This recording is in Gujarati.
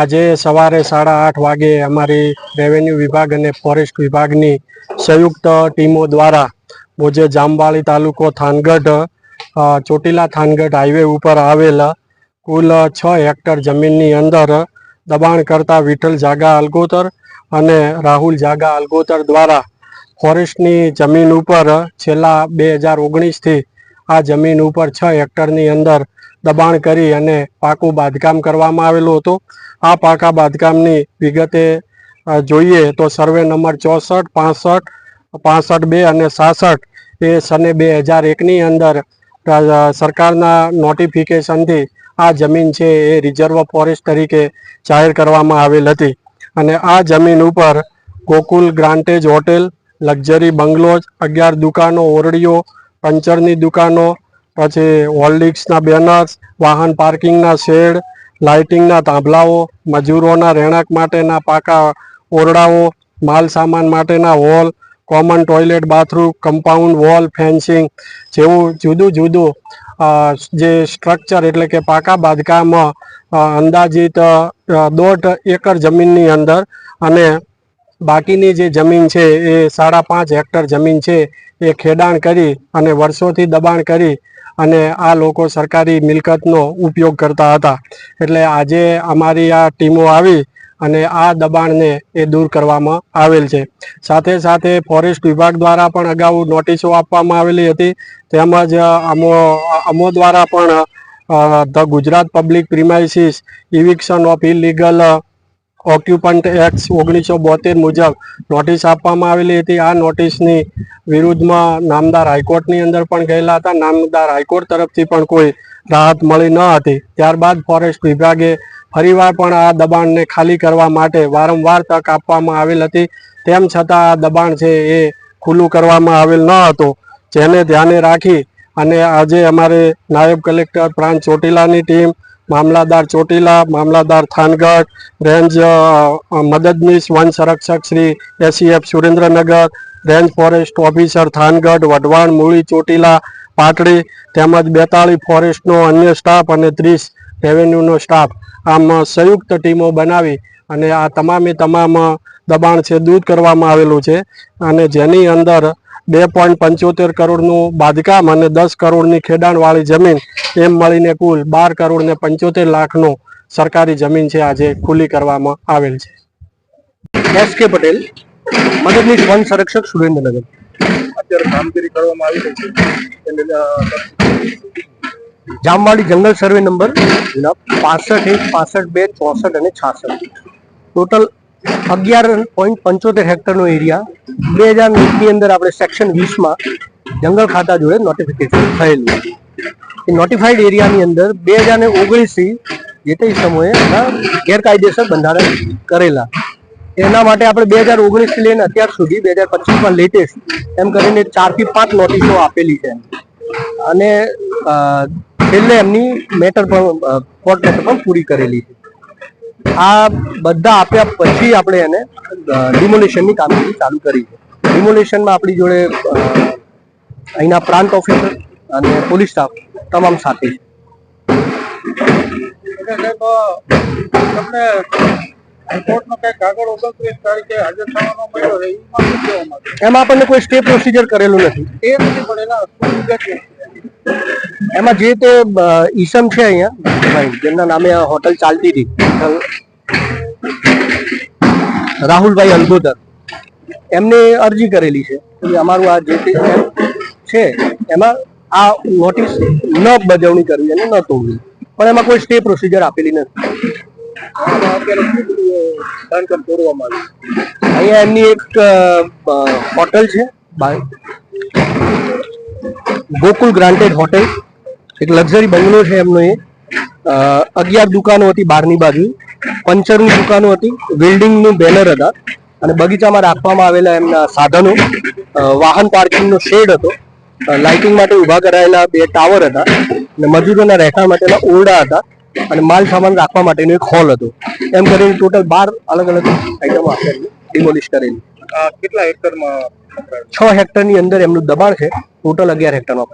આજે સવારે સાડા આઠ વાગે અમારી રેવન્યુ વિભાગ અને ફોરેસ્ટ વિભાગની સંયુક્ત ટીમો દ્વારા બોજે જામવાળી તાલુકો થાનગઢ ચોટીલા થાનગઢ હાઈવે ઉપર આવેલ કુલ છ હેક્ટર જમીનની અંદર દબાણ કરતા વિઠ્ઠલ જાગા અલગોતર અને રાહુલ જાગા અલગોતર દ્વારા ફોરેસ્ટની જમીન ઉપર છેલ્લા બે હજાર ઓગણીસથી આ જમીન ઉપર છ હેક્ટરની અંદર દબાણ કરી અને પાકું બાંધકામ કરવામાં આવેલું હતું. આ પાકા બાંધકામની વિગતે જોઈએ તો સર્વે નંબર ચોસઠ, પાસઠ પાસઠ બે અને સાસઠ એ સને બે હજાર એકની અંદર સરકારના નોટિફિકેશનથી આ જમીન છે એ રિઝર્વ ફોરેસ્ટ તરીકે જાહેર કરવામાં આવેલ હતી. અને આ જમીન ઉપર ગોકુલ ગ્રાન્ટેજ હોટેલ, લક્ઝરી બંગલોઝ, અગિયાર દુકાનો, ઓરડીઓ, પંચરની દુકાનો પછી હોલ્ડિક્સના બેનર્સ, વાહન પાર્કિંગના શેડ, લાઇટિંગના થાંભલાઓ, મજૂરોના રહેણાંક માટેના પાકા ઓરડાઓ, માલ સામાન માટેના hall common toilet bathroom, compound wall, fencing જેવું જુદું જુદું જે સ્ટ્રક્ચર એટલે કે પાકા બાંધકામ અંદાજિત દોઢ એકર જમીનની અંદર અને બાકીની જે જમીન છે એ સાડા પાંચ હેક્ટર જમીન છે, એ ખેડાણ કરી અને વર્ષોથી દબાણ કરી અને આ લોકો સરકારી મિલકતનો ઉપયોગ કરતા હતા. એટલે આજે અમારી આ ટીમો આવી અને આ દબાણને એ દૂર કરવામાં આવેલ છે. સાથે સાથે ફોરેસ્ટ વિભાગ દ્વારા પણ અગાઉ નોટિસો આપવામાં આવેલી હતી. તેમજ અમો અમો દ્વારા પણ the Gujarat public premises eviction of illegal occupant act ઓગણીસો બોતેર મુજબ નોટિસ આપવામાં આવેલી હતી. આ નોટિસની વિરુદ્ધમાં નામદાર હાઈકોર્ટની અંદર પણ ગયેલા હતા. નામદાર હાઈકોર્ટ તરફથી પણ કોઈ રાહત મળી ન હતી. ત્યારબાદ ફોરેસ્ટ વિભાગે ફરીવાર પણ આ દબાણને ખાલી કરવા માટે વારંવાર તક આપવામાં આવેલ હતી. તેમ છતાં આ દબાણ છે એ ખુલ્લું કરવામાં આવેલ ન હતું. જેને ધ્યાને રાખી અને આજે અમારે નાયબ કલેક્ટર પ્રાંત ચોટીલાની ટીમ મામલાદાર ચોટીલા, મામલાદાર થાનગઢ, રેન્જ મદદનીશ, વન સંરક્ષક Shri ACF Surendranagar, range forest officer Thangadh, Wadhwan, Muli Chotila, Patdi, તેમજ બેતાળી ફોરેસ્ટનો અન્ય સ્ટાફ અને ત્રીસ રેવન્યુનો સ્ટાફ. આમ સંયુક્ત ટીમો બનાવી અને આ તમામે તમામ દબાણ છે, દૂર કરવામાં આવેલું છે. અને જેની અંદર બે પોઈન્ટ પંચોતેર કરોડનું બાંધકામ અને દસ કરોડની ખેડાણવાળી જમીન એમ મળીને કુલ બાર કરોડ ને પંચોતેર લાખનું સરકારી જમીન છે આજે ખુલ્લી કરવામાં આવેલ છે. એસ કે પટેલ મદદનીશ વન સંરક્ષક સુરેન્દ્રનગર. અત્યારે કામગીરી કરવામાં આવી રહી છે. જામવાડી જંગલ સર્વે નંબર પાસઠ એક પાસઠ બે ચોસઠ અને છાસઠ. ટોટલ અગિયાર પોઈન્ટ પંચોતેર હેક્ટરનો એરિયા બે હજારની અંદર આપણે સેક્શન વીસમાં જંગલ ખાતા જોડે નોટિફિકેશન થયેલું એ નોટિફાઈડ એરિયાની અંદર બે હજાર ને ઓગણીસથી જે તે સમયે એના ગેરકાયદેસર બંધારણ કરેલા. એના માટે આપણે બે હજાર ઓગણીસથી લઈને અત્યાર સુધી, બે હજાર પચીસમાં લેટેસ્ટ એમ કરીને ચારથી પાંચ નોટિસો આપેલી છે. અને છેલ્લે એમની મેટર પણ કોર્ટ મેટર પણ પૂરી કરેલી છે. આ બધા આપ્યા પછી આપણે એને ડિમોલેશનની કામગીરી ચાલુ કરી છે. ડિમોલેશનમાં આપણી જોડે અહીંના પ્રાંત ઓફિસર અને પોલીસ સ્ટાફ તમામ સાથે છે. એમાં આપણને કોઈ સ્ટે પ્રોસિજર કરેલું નથી. એમાં જે તે ઈસમ છે અહીંયા ભાઈ જેમના નામે આ હોટલ ચાલતી હતી રાહુલભાઈ અલગોદર એમને અરજી કરેલી છે. કે અમારું આ જે તે છે એમાં આ નોટિસ ન બજવણી કરવી અને ન તોડવી. પણ એમાં કોઈ સ્ટે પ્રોસિજર આપેલી નથી. અહીંયા એમની એક હોટલ છે બાય ગોકુલ ગ્રાન્ટેડ હોટેલ. એક લક્ઝરી બંગલો છે એમનો એ. અગિયાર દુકાનો હતી બહારની બાજુ. પંચરની દુકાનો હતી. બિલ્ડિંગનું બેનર હતા. અને બગીચામાં રાખવામાં આવેલા એમના સાધનો. વાહન પાર્કિંગનો શેડ હતો. લાઇટિંગ માટે ઊભા કરાયેલા બે ટાવર હતા. અને મજૂરોના રહેઠાણ માટેના ઓરડા હતા. અને માલ સામાન રાખવા માટેનો એક હોલ હતો. એમ કરીને ટોટલ બાર અલગ અલગ આઈટમો આપેલી ડિમોલિશ કરેલી. કેટલા વપરાય? છ હેક્ટરની અંદર એમનું દબાણ છે. ટોટલ અગિયાર હેક્ટરમાં.